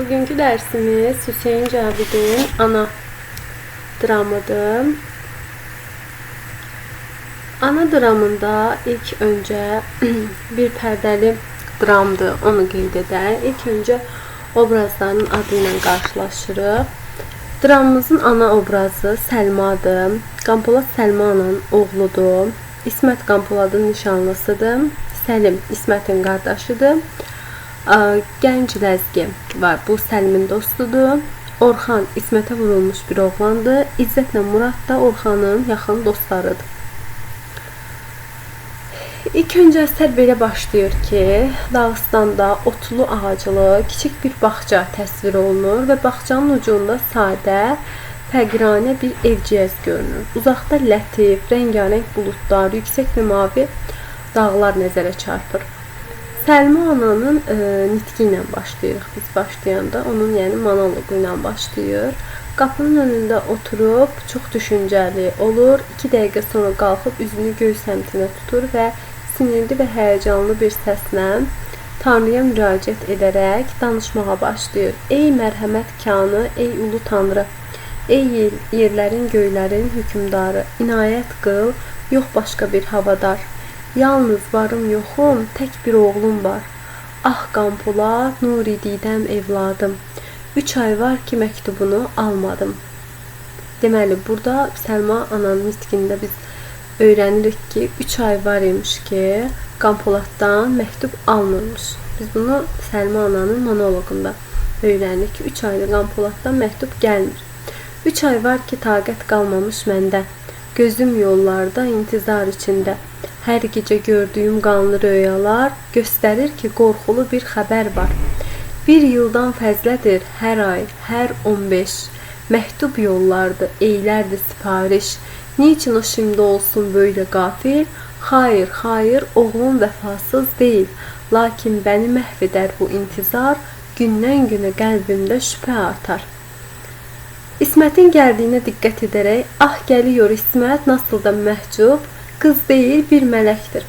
Bugünkü dersimiz Hüseyin Cavid'in ana dramıdır. Ana dramında ilk önce bir perdeli dramdı, onu qeyd edək. İlk öncə obrazların adı ilə qarşılaşırıq. Dramımızın ana obrazı Səlmadır. Qampolad Səlmanın oğludur. İsmət Qampoladın nişanlısıdır. Səlim İsmətin qardaşıdır. Gənc Ləzgi var. Bu Səlimin dostudur. Orxan İsmətə vurulmuş bir oğlandır. İzzətlə Murad da Orxanın yaxın dostlarıdır. İlk öncə əsər belə başlayır ki, Dağıstanda otlu ağaclı kiçik bir bağça təsvir olunur və bağçanın ucunda sadə, fəqiranə bir evciyəz görünür. Uzaqda lətif, rəngarəng buludlar, yüksək və mavi dağlar nəzərə çarpır. Səlma ananın e, nitqi ilə başlayırıq biz başlayanda. Onun yəni monoloqu ilə başlayır. Qapının önündə oturub çox düşüncəli olur. 2 dəqiqə sonra qalxıb üzünü göy səmtinə tutur və sinirli və həyəcanlı bir səslə Tanrıya müraciət edərək danışmağa başlayır. Ey mərhəmət kanı, ey ulu Tanrı, ey yer- yerlərin, göylərin hökmdarı, inayət qıl, yox başqa bir havadar. Yalnız varım yoxum, tək bir oğlum var. Ah Qampolad, Nuri Didəm evladım. 3 ay var ki, məktubunu almadım. Deməli, burada Səlma ananın nitqində biz öyrənirik ki, 3 ay var imiş ki, Qampoladdan məktub alınırmış. Biz bunu Səlma ananın monoloqunda öyrənirik ki, 3 aydır Qampoladdan məktub gəlmir. 3 ay var ki, taqət qalmamış məndə. Gözüm yollarda, intizar içində. Hər gecə gördüyüm qanlı röyalar göstərir ki, qorxulu bir xəbər var. Bir yıldan fəzlədir hər ay, hər 15. Məktub yollardı, eylərdi sipariş. Niçin o şimdi olsun böyle gafil? Hayır, hayır, oğlum vəfasız deyil. Lakin bəni məhv edər bu intizar, gündən günə qəlbimdə şübhə artar. İsmətin gəldiyinə diqqət edərək, ah gəliyor İsmət, nasıl da məhcub, qız deyil, bir mələkdir.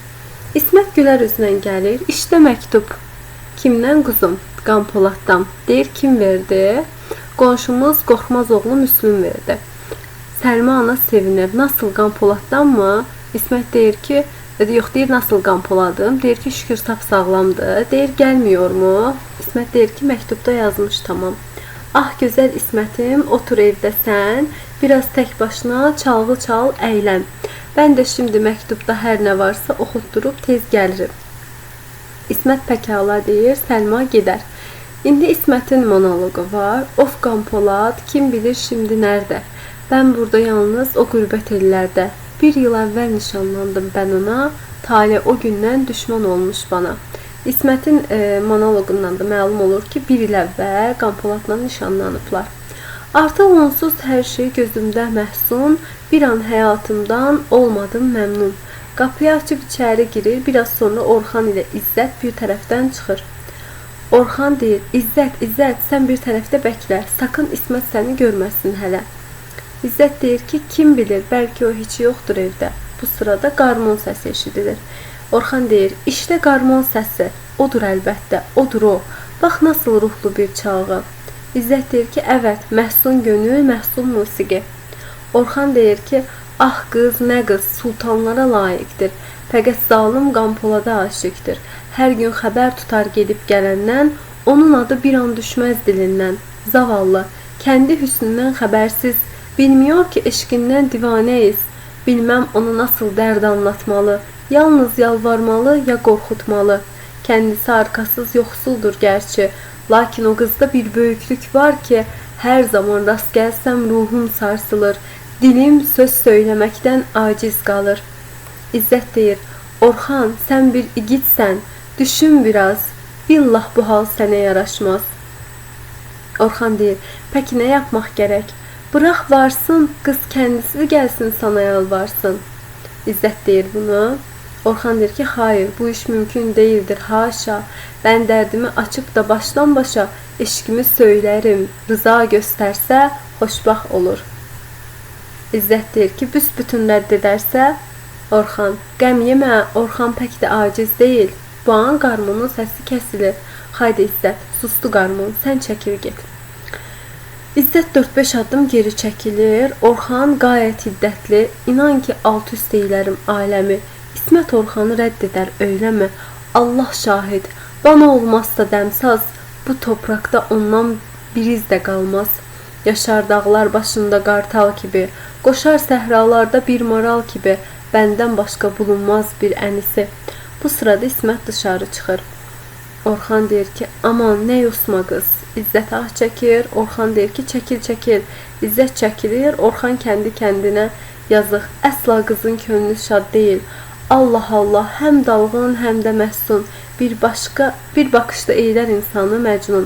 İsmət gülər üzlə gəlir, işdə məktub. Kimdən quzum? Qampoladdan. Deyir kim verdi? Qonşumuz Qorxmaz oğlu Müslüm verdi. Səlma ana sevinir. Nasıl Qampoladdan mı? İsmət deyir ki, yox deyir nasıl Qampoladım? Deyir ki, şükür sap sağlamdır. Deyir gəlmiyormu? İsmət deyir ki, məktubda yazmış tamam. Ah gözəl İsmətim, otur evdəsən, biraz tək başına çalğı çal, əylən. Mən də şimdi məktubda hər nə varsa oxutdurub tez gəlirim. İsmət pəkala deyir, Səlma gedər. İndi İsmətin monoloqu var. Of Qampolad, kim bilir şimdi nerede? Ben burada yalnız o qürbət ellərdə. Bir yıl əvvəl nişanlandım mən ona. Tale o gündən düşman olmuş bana. İsmətin e, monoloqundan da məlum olur ki, bir il əvvəl Qampoladla nişanlanıblar. Artıq onsuz hər şey gözümdə məhsun, bir an həyatımdan olmadım məmnun. Qapıyı açıb içəri girir, biraz sonra Orxan ilə İzzət bir tərəfdən çıxır. Orxan deyir, İzzət, İzzət, sən bir tərəfdə bəklə, sakın İsmət səni görməsin hələ. İzzət deyir ki, kim bilir, bəlkə o heç yoxdur evdə. Bu sırada qarmon səsi eşidilir. Orxan deyir, işdə qarmon səsi. Odur əlbəttə, odur o. Bax nasıl ruhlu bir çalğı. İzzət deyir ki, əvət, məhsun gönül, məhsul musiqi. Orxan deyir ki, ah qız, nə qız, sultanlara layiqdir. Fəqət zalım Qampolada aşiqdir. Hər gün xəbər tutar gedib gələndən, onun adı bir an düşməz dilindən. Zavallı, kəndi hüsnündən xəbərsiz, bilmiyor ki eşqindən divanəyiz. Bilməm ona nasıl dərd anlatmalı. Yalnız yalvarmalı ya qorxutmalı. Kəndisi arkasız yoxsuldur gerçi. Lakin o qızda bir böyüklük var ki, hər zaman rast gəlsəm ruhum sarsılır. Dilim söz söyləməkdən aciz qalır. İzzət deyir, Orxan, sən bir igidsən, düşün biraz. Billah bu hal sənə yaraşmaz. Orxan deyir, peki nə yapmaq gərək? Bırax varsın, qız kəndisi gəlsin sana yalvarsın. İzzət deyir bunu. Orxan deyir ki, hayır, bu iş mümkün değildir, haşa. Ben dərdimi açıb da başdan başa eşkimi söylərim. Rıza göstərsə, xoşbax olur. İzzət deyir ki, büsbütün rədd edərsə, Orxan, qəm yemə, Orxan pək də aciz deyil. Bu an qarmonun səsi kəsilir. Haydi İzzət, Sustu qarmon, sən çəkil get. İzzət 4-5 addım geri çəkilir. Orxan qayət hiddətli. İnan ki, alt üst eylərim aləmi. İsmət Orxanı rədd edər, öyləmi? Allah şahid. Bana olmazsa dəmsaz, bu toprakda ondan bir iz də qalmaz. Yaşar dağlar başında qartal kimi, qoşar səhralarda bir maral kimi, bəndən başqa bulunmaz bir ənisi. Bu sırada İsmət dışarı çıxır. Orxan deyir ki, aman nə yosma qız. İzzət ah çəkir, Orxan deyir ki, çəkil çəkil. İzzət çəkilir, Orxan kəndi kəndinə yazıq. Əsla qızın könlü şad deyil. Allah Allah, həm dalğın, həm də məhsun. Bir başqa, bir baxışda eylər insanı məcnun.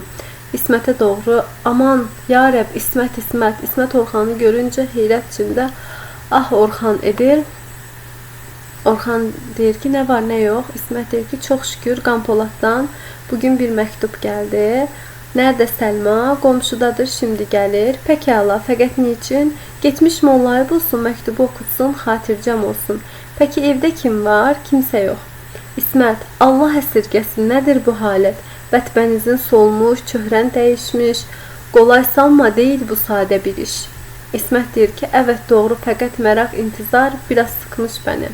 İsmətə doğru, aman, ya Rəbb, İsmət, İsmət. İsmət Orxanı görüncə heyrət içində ah Orxan edir. Orxan deyir ki, nə var, nə yox. İsmət deyir ki, çox şükür Qampolatdan bugün bir məktub gəldi. Nerede Selma? Qonşudadır, şimdi gəlir. Pekala, fəqət niçin? Getmiş mollayı bulsun, məktubu oxutsun, xatircəm olsun. Peki evdə kim var? Kimsə yox. İsmət, Allah əsirgəsin, nədir bu halət? Bətbənizin solmuş, çöhrən dəyişmiş. Qolay sanma, deyil bu sadə bir iş. İsmət deyir ki, evet doğru, fəqət məraq, intizar biraz sıkmış bəni.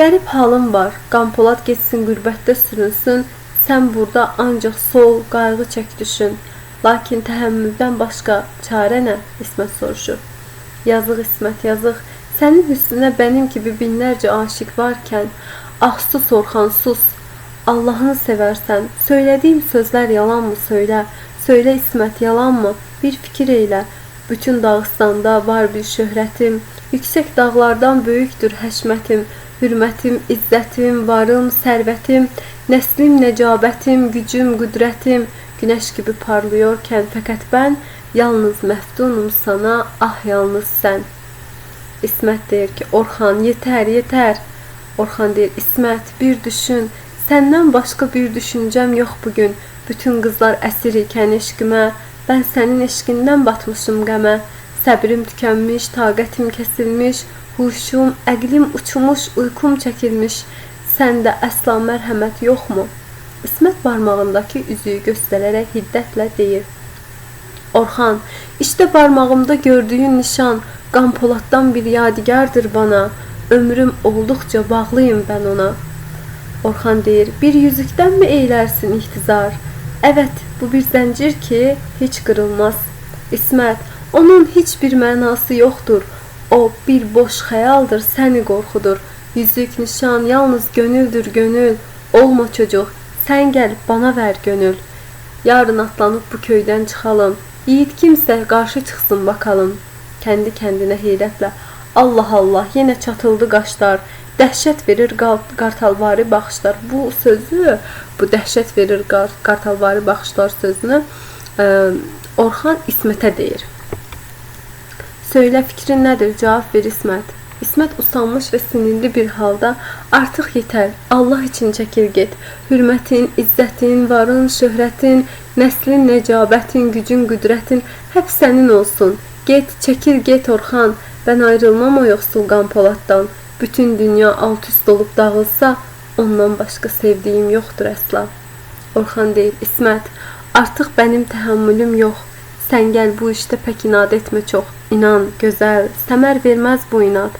Qərib halım var. Qampolad getsin, qürbətdə sürünsün. Sən burada ancaq sol, qayğı çək düşün. Lakin təhəmmüldən başqa çarə nə? İsmət soruşur. Yazıq İsmət, yazıq. Sənin hüsnünə benim gibi binlərcə aşiq varkən, ah sus Orxan, sus. Allahını sevərsən, söylədiyim sözlər yalanmı söylə? Söylə İsmət, yalanmı? Bir fikir eylə. Bütün Dağıstanda var bir şöhrətim, yüksək dağlardan böyükdür həşmətim, hürmətim, izzətim, varım, sərvətim, Neslim, necabetim, gücüm, kudretim güneş gibi parlıyorken fakat ben yalnız meftunum sana, ah yalnız sen. İsmet deyir ki, Orhan yeter yeter. Orhan deyir, İsmet bir düşün, senden başka bir düşüncem yok bugün. Bütün kızlar əsir ikən eşqimə, ben senin eşqindən batmışım qəmə. Səbrim tükənmiş, taqətim kəsilmiş, huşum, əqlim uçmuş, uykum çəkilmiş. Səndə əsla mərhəmət yoxmu? İsmət barmağındakı üzüyü göstərərək hiddətlə deyir. Orxan, işte barmağımda gördüyün nişan qan poladdan bir yadigardır bana. Ömrüm olduqca bağlıyım ben ona. Orxan deyir, bir yüzükdən mi eylərsin ihtizar? Evet, bu bir zəncir ki, hiç qırılmaz. İsmət, onun heç bir mənası yoxdur. O bir boş xəyaldır, səni qorxudur. Yüzük, nişan yalnız gönüldür gönül. Olma çocuk, sen gel bana ver gönül. Yarın atlanıp bu köyden çıkalım. Yiğit kimse karşı çıksın bakalım. Kendi kendine heyretle. Allah Allah yine çatıldı qaşlar. Dəhşət verir qartalvari baxışlar. Bu sözü, bu dəhşət verir qartalvari baxışlar sözünü e, Orxan İsmətə deyir. Söylə fikrin nədir? Cavab ver İsmət. İsmet usanmış ve sinirli bir halda artık yeter, Allah için çekil git. Hürmetin, izzetin, varın, şöhretin, neslin, necabetin, gücün, güdretin hep senin olsun. Get, çekil get Orhan. Ben ayrılmam o yoksul Polat'tan. Bütün dünya alt üst olup dağılsa ondan başka sevdiğim yoktur əsla. Orhan deyir, İsmet, artık benim təhammülüm yok. Sen gel bu işte pek inat etme çok. İnan, güzel, səmər vermez bu inat.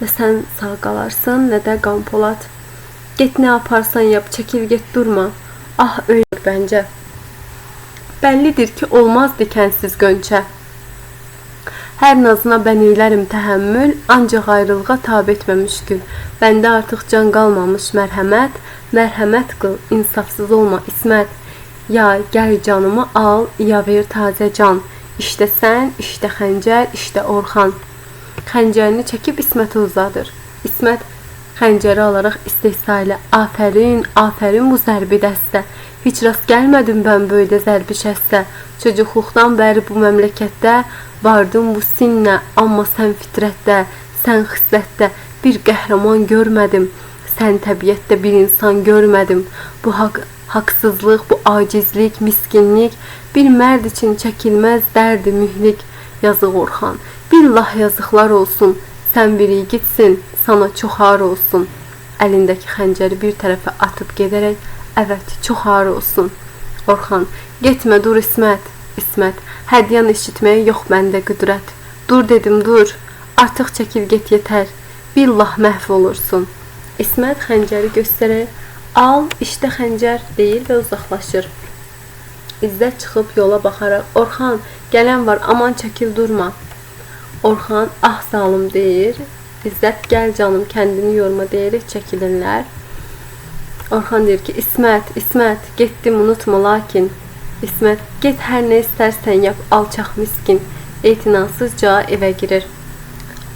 Nə sən sağ qalarsan, nə də qan polad. Get nə yaparsan yap, çəkil get durma. Ah ölür bəncə. Bəllidir ki, olmaz dikənsiz gönçə. Hər nazına bən eylərim təhəmmül, ancaq ayrılığa tab etmə müşkül. Bəndə artıq can qalmamış mərhəmət, mərhəmət qıl, insafsız olma İsmət. Ya gəl canımı al, ya ver tazə can. İşte sən, işte xəncər, işte Orxan. Xəncərini çəkib İsmətə uzadır. İsmət xəncəri alaraq istehza ilə "Afərin, afərin bu zərbi dəstə. Heç rast gəlmədim mən böyle zərbi şəstə. Çocuqluqdan bəri bu məmləkətdə vardım bu sinnə, amma sən fitrətdə, sən xislətdə bir qəhrəman görmədim. Sən təbiətdə bir insan görmədim. Bu haqq haksızlık, bu acizlik, miskinlik bir mərd için çəkilməz dərdi mühlik. Yazıq Orxan, Billah yazıqlar olsun. Sən bir yiğitsin, sana çox ağır olsun. Əlindəki xəncəri bir tərəfə atıb gedərək, "Evet, çox ağır olsun." Orxan, Getmə, dur İsmət. İsmət, hədyan eşitməyə yox məndə qüdrət. Dur dedim, dur. Artıq çəkil get yetər. Billah məhv olursun. İsmət xəncəri göstərər. Al, işte xəncər deyir və uzaqlaşır. İzzət çıxıb yola baxaraq, Orxan, gələn var, aman çəkil durma. Orxan, ah zalım deyir. İzzət, gəl canım, kəndini yorma deyərək çəkilirlər. Orxan deyir ki, İsmət, İsmət, getdim, unutma lakin. İsmət, get hər nə istərsən yap, alçaq miskin. Etinasızca evə girir.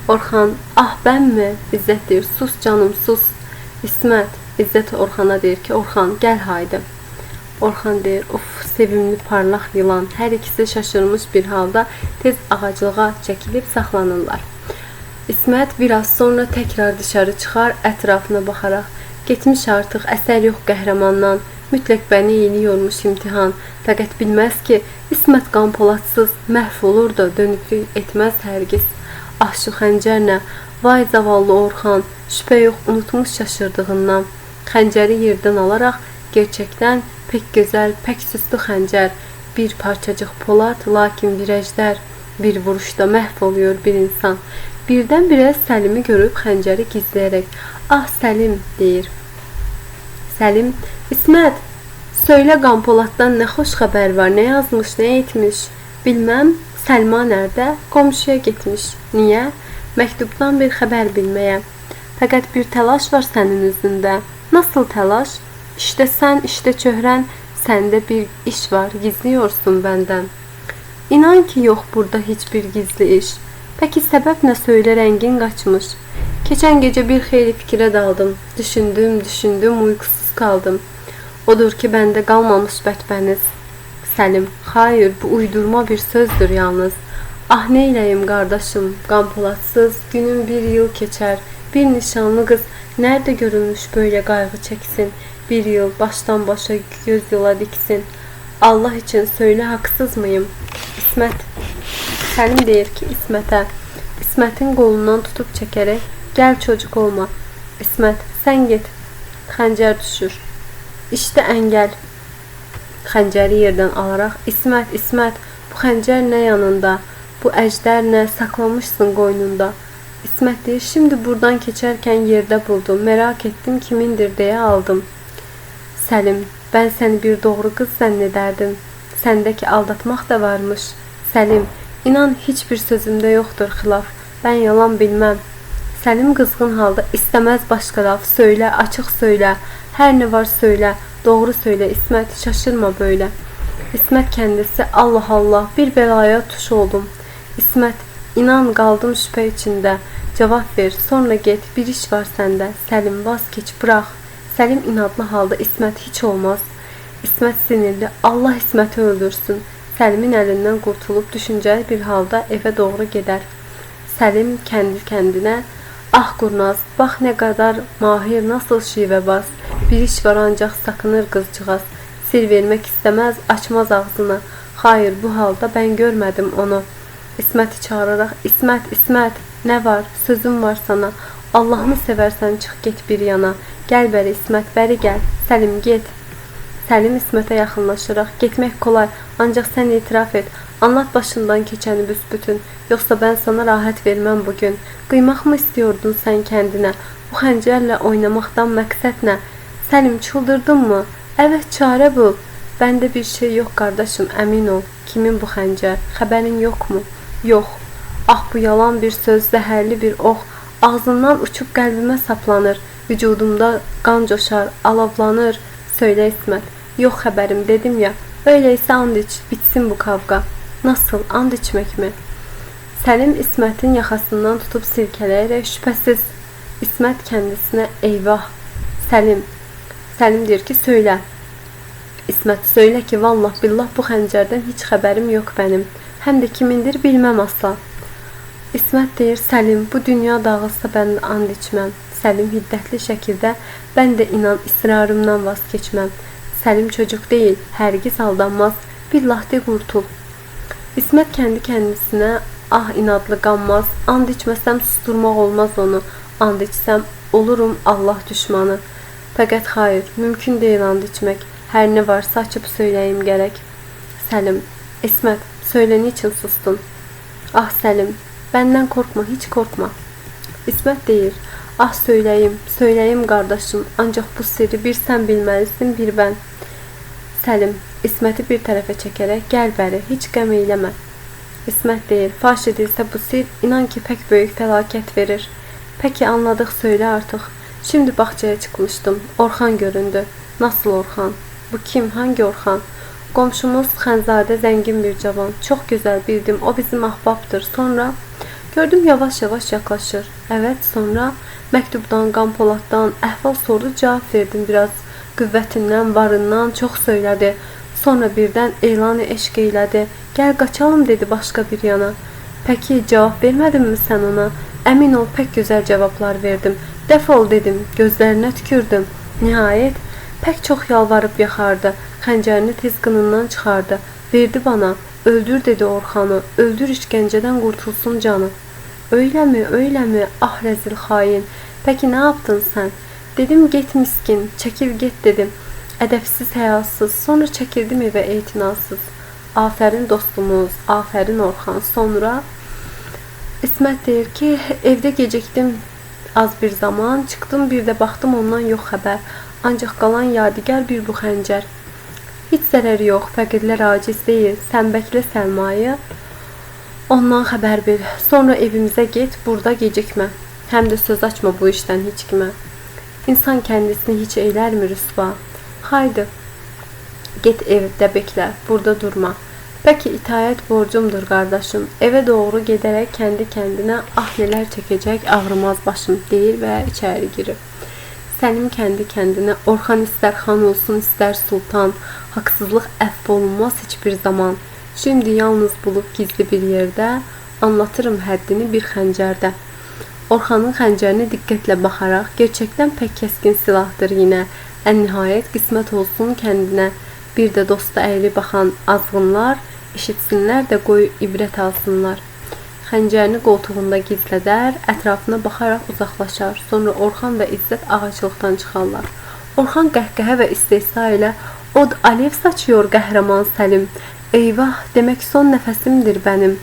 Orxan, ah bənmi? İzzət deyir, sus canım, sus. İsmət, İzzət Orxana deyir ki, Orxan, gəl haydi. Orxan deyir, of, sevimli parlaq yılan. Hər ikisi şaşırmış bir halda tez ağaclığa çəkilib saxlanırlar. İsmət biraz sonra təkrar dışarı çıxar, ətrafına baxaraq. Getmiş artıq əsər yox qəhrəmandan. Mütləq bəni yeni yormuş imtihan. Fəqət bilməz ki, İsmət Qampoladsız məhv olur da dönüklük etməz hərgiz. Ah şu xəncərlə, vay zavallı Orxan, şübhə yox unutmuş şaşırdığından. Xəncəri yerdən alaraq gerçəkdən pek gözəl, pek süslü xəncər, bir parçacıq polad, lakin bir əjdər, bir vuruşda məhv oluyor bir insan. Birdən-birə Səlimi görüb xəncəri gizləyərək, "Ah Səlim" deyir. Səlim, "İsmət, söylə Qampoladdan nə xoş xəbər var, nə yazmış, nə etmiş?" Bilməm, Səlma nerdə? Qonşuya getmiş. Niyə? Məktubdan bir xəbər bilməyə. Fəqət bir təlaş var sənin üzündə. Nasıl təlaş? İşte sən, işte çöhrən, səndə bir iş var, gizliyorsun bəndən. İnan ki, yox burada heç bir gizli iş. Peki səbəb nə söylə rəngin qaçmış. Keçən gecə bir xeyli fikrə daldım. Düşündüm, düşündüm, uykusuz qaldım. Odur ki, bəndə qalmamış bətbəniz. Səlim, hayır, bu uydurma bir sözdür yalnız. Ah neyləyim qardaşım, qampolatsız günün bir yıl keçər. Bir nişanlı qız nerede görülmüş böyle qayğı çəksin? Bir yıl baştan başa göz yola diksin. Allah için söyle haksız mıyım? İsmet. Selim deyir ki İsmet'e. İsmet'in qolundan tutup çəkərək gel çocuk olma. İsmet sen git. Xəncər düşür. İşte əngəl. Xəncəri yerdən alaraq İsmet, İsmet, bu xəncər nə yanında? Bu əjdər nə saklamışsın qoynunda? İsmet deyir, şimdi buradan keçərkən yerdə buldum. Merak ettim kimindir deyə aldım. Səlim, ben səni bir doğru qız zənn edərdim. Səndəki aldatmaq da varmış. Səlim, inan heç bir sözümdə yoxdur xilaf. Ben yalan bilməm. Səlim qızğın halda istəməz başqa laf. Söylə, açıq söylə. Hər nə var söylə. Doğru söylə İsmət, şaşırma böyle. İsmət kəndisi Allah Allah bir belaya tuş oldum. İsmət, inan qaldım şübhə içində. Cavab ver, sonra get, bir iş var səndə. Səlim, vazgeç, bırax. Səlim inadlı halda İsmət heç olmaz. İsmət sinirli, Allah İsməti öldürsün. Səlimin əlindən qurtulub düşüncəli bir halda evə doğru gedər. Səlim kəndi kəndinə, ah qurnaz, bax nə qədər mahir, nasıl şivəbaz. Bir iş var ancaq sakınır qızcığaz. Sir vermək istəməz, açmaz ağzını. Hayır, bu halda ben görmədim onu. İsməti çağıraraq, İsmət, İsmət, nə var? Sözüm var sana. Allahını seversen çıx get bir yana. Gəl bəri İsmət, bəri gəl. Səlim get. Səlim İsmətə yaxınlaşaraq, getmək kolay, ancaq sən etiraf et. Anlat başından keçəni büsbütün. Yoxsa ben sana rahat verməm bugün. Qıymaq mı istiyordun sən kəndinə? Bu xəncərlə oynamaqdan məqsəd nə? Səlim çıldırdın mı? Evet çare bul. Bende bir şey yok kardeşim emin ol. Kimin bu xəncər? Xəbərin yok mu? Yok. Ah bu yalan bir söz, zəhərli bir ox. Ağzından uçup qəlbimə saplanır. Vücudumda qan coşar, alovlanır. Söylə İsmət. Yox xəbərim dedim ya. Öyleyse and iç, bitsin bu kavga. Nasıl? And içmek mi? Səlim İsmətin yaxasından tutub silkələyərək şübhəsiz İsmət kendisine eyvah. Səlim. Səlim deyir ki, söylə. İsmət söylə ki, vallah billah bu xəncərdən heç xəbərim yox mənim. Həm də kimindir bilməm asla. İsmət deyir, Səlim, bu dünya dağılsa mən and içməm. Səlim hiddətli şəkildə, mən də inan israrımdan vaz keçməm. Səlim çocuk deyil, hərgiz aldanmaz. Billah de qurtul. İsmət kendi kendisine, ah inadlı qanmaz, and içməsəm susturmaq olmaz onu. And içsəm olurum Allah düşmanı. Fəqət xeyr, mümkün deyil and içmək. Hər nə varsa açıb söyləyim gərək. Səlim, İsmet, söyle niçin sustun? Ah Səlim, benden korkma, hiç korkma. İsmet deyir, ah söyleyeyim, söyleyeyim kardeşim, ancak bu sirri bir sen bilmelisin, bir ben. Səlim, İsmet'i bir tərəfə çəkərək, gəl bəri, heç qəm eyləmə. İsmet deyir, faş edilsə bu sir, inan ki pek büyük felaket verir. Peki anladık söyle artık. Şimdi bahçeye çıkmıştım. Orhan göründü. Nasıl Orhan? Bu kim? Hangi Orhan? Komşumuz Xənzadə zengin bir cavan. Çok güzel bildim. O bizim ahbaptır. Sonra gördüm yavaş yavaş yaklaşır. Evet sonra məktubdan, Qampolatdan əhval sordu, cavab verdim biraz. Qüvvətindən, varından çox söylədi. Sonra birdən elanı eşq eylədi. Gəl qaçalım dedi başqa bir yana. Peki cevap vermedin mi sen ona? Emin ol pek güzel cevaplar verdim. Defol dedim, gözlerine tükürdüm. Nihayet pek çok yalvarıp yakardı. Xəncərini tez qınından çıxardı. Verdi bana. Öldür dedi Orxanı. Öldür işgəncədən qurtulsun canı. Öyle mi, öyle mi? Ah rezil hain. Peki ne yaptın sen? Dedim git miskin, çekil git dedim. Edepsiz, hayasız. Sonra çekildim eve etinasız. Aferin dostumuz, aferin Orhan. Sonra İsmet deyir ki, evdə gecikdim az bir zaman. Çıxdım bir də baxdım ondan yox xəbər. Ancaq qalan yadigar bir bu xəncər. Heç zərəri yox, fəqirlər aciz deyil. Sən bəklə Səlmayı. Ondan xəbər ver. Sonra evimizə get, burada gecikmə. Həm də söz açma bu işdən heç kimə. İnsan kəndisini heç eylərmi rüsva? Haydi, get evdə beklə, burada durma. Bəlkə itayət borcumdur qardaşım. Evə doğru gedərək kəndi kəndinə ah nələr çəkəcək ağrımaz başım deyir və içəri girir. Səlim kəndi kəndinə Orxan istər xan olsun, istər sultan, Haksızlık eff olunmaz hiçbir zaman. Şimdi yalnız bulup gizli bir yerde anlatırım həddini bir xəncərdə. Orxanın xəncərini diqqətlə baxaraq, gerçəkdən pək kəskin silahdır yenə. Ən nihayət qismət olsun kəndinə. Bir də dosta əyli baxan azğınlar eşitsinlər də qoy ibrət alsınlar. Xəncərini qoltuğunda gizlədər, ətrafına baxaraq uzaqlaşar. Sonra Orxan və İzzət ağaclıqdan çıxarlar. Orxan qəhqəhə və istehza ilə od alev saçıyor qəhrəman Səlim. Eyvah, demək son nəfəsimdir bənim.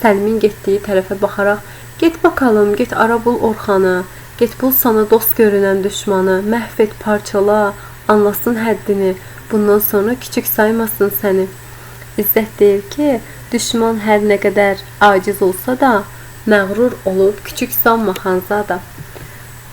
Səlimin getdiyi tərəfə baxaraq Get bakalım, get ara bul Orxanı. Get bul sana dost görünən düşmanı. Məhv et, parçala, anlasın həddini. Bundan sonra küçük saymasın səni. İzzət deyir ki, düşman hər nə qədər aciz olsa da, məğrur olub küçük sanma Xanzada.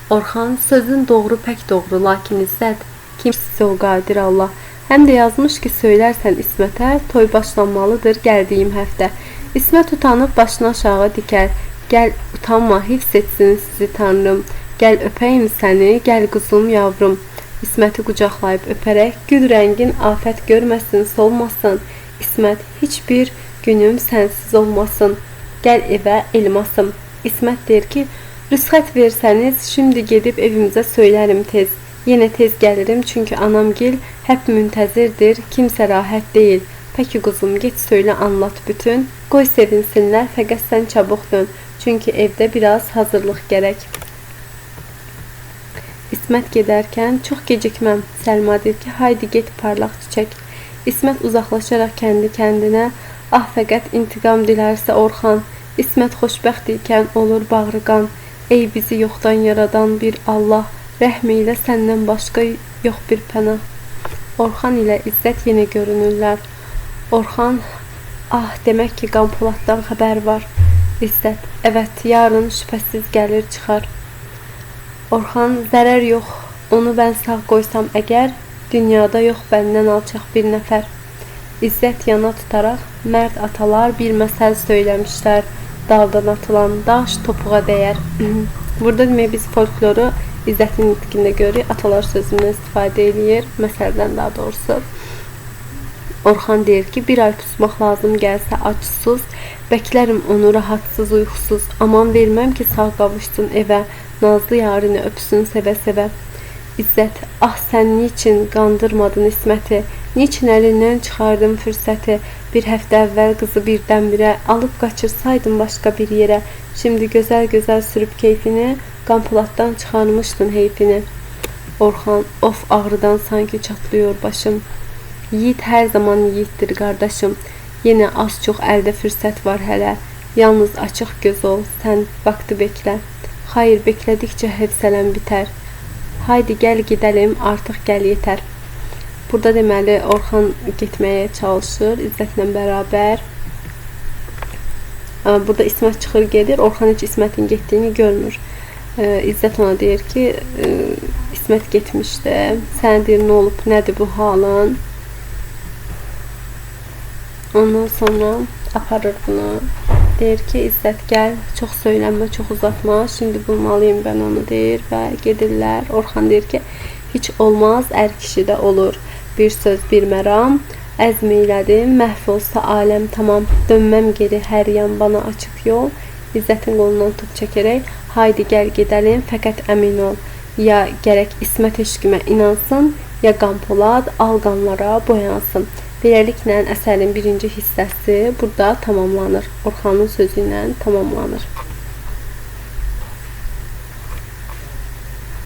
Orxan sözün doğru pək doğru, lakin İzzət kimsə o qadir Allah. Həm də yazmış ki, söylərsən İsmətə, toy başlanmalıdır gəldiyim həftə. İsmət utanıb başını aşağı dikər. Gel utanma hifz etsin sizi Tanrım. Gel öpeyim seni, gel kuzum yavrum. İsmet'i kucaklayıp öperek gül rengin afet görmesin, solmasın. İsmet hiçbir günüm sensiz olmasın. Gel eve elmasım. İsmet der ki, rüsxət verseniz şimdi gedib evimize söylerim tez. Yine tez gelirim çünkü anam gil hep müntəzirdir, kimse rahat değil. Peki kuzum git söyle anlat bütün. Qoy sevinsinlər, fəqət sən çabuk dön. Çünkü evde biraz hazırlık gerek. İsmet giderken çok gecikmem. Selma der ki haydi git parlak çiçek. İsmet uzaklaşarak kendi kendine ah fakat intikam dilerse Orhan. İsmet xoşbəxt ikən olur bağrıqan. Ey bizi yoxdan yaradan bir Allah, rəhm ilə səndən başqa yox bir pənah. Orhan ile İzzət yenə görünürlər. Orhan, ah demək ki Qampolatdan xəbər var. İzzət, evet yarın şüphesiz gelir çıkar. Orhan, zərər yox. Onu ben sağ qoysam əgər, dünyada yox bəndən alçaq bir nəfər. İzzət yana tutaraq, mərd atalar bir məsəl söyləmişlər. Daldan atılan daş topuğa dəyər. Burada demək biz folkloru İzzətin nitqində görə atalar sözündən istifadə eləyir, məsəldən daha doğrusu. Orhan deyir ki, bir ay pusmaq lazım gəlsə açsız, Beklerim onu rahatsız uykusuz. Aman vermem ki sağ kavuşsun eve. Nazlı yarını öpsün seve. İzzet, ah sen niçin kandırmadın İsmet'i? Niçin elinden çıkardın fürsəti? Bir həftə əvvəl qızı birdən-birə alıb qaçırsaydın başqa bir yerə. Şimdi gözəl-gözəl sürüb keyfini, Qampolatdan çıxarmışdın heyfini. Orxan, of ağrıdan sanki çatlıyor başım. Yiğit hər zaman yiğitdir qardaşım. Yenə az çox əldə fürsət var hələ. Yalnız açıq göz ol, sən vaxtı beklə. Xeyr, beklədikcə hövsələn bitər. Haydi gəl gedəlim, artıq gəl yetər. Burada deməli Orxan getməyə çalışır İzzətlə bərabər. Burada İsmət çıxır gedir. Orxan heç İsmətin getdiyini görmür. Ə, İzzət ona deyir ki, ə, İsmət getmişdi. Sən deyir nə olub, nədir bu halın? Ondan sonra aparır bunu. Deyir ki, İzzət gəl, çox söylənmə, çox uzatma. Şimdi bulmalıyım mən onu deyir və gedirlər. Orxan deyir ki, heç olmaz, ər kişidə olur. Bir söz, bir məram. Əzm eylədim, məhv olsa aləm tamam. Dönməm geri hər yan bana açıq yol. İzzətin qolundan tut çəkərək, haydi gəl gedəlim, fəqət əmin ol. Ya gərək İsmət eşqimə inansın, ya Qanpolad alqanlara boyansın. Beləliklə əsərin birinci hissəsi burada tamamlanır. Orxanın sözü ilə tamamlanır.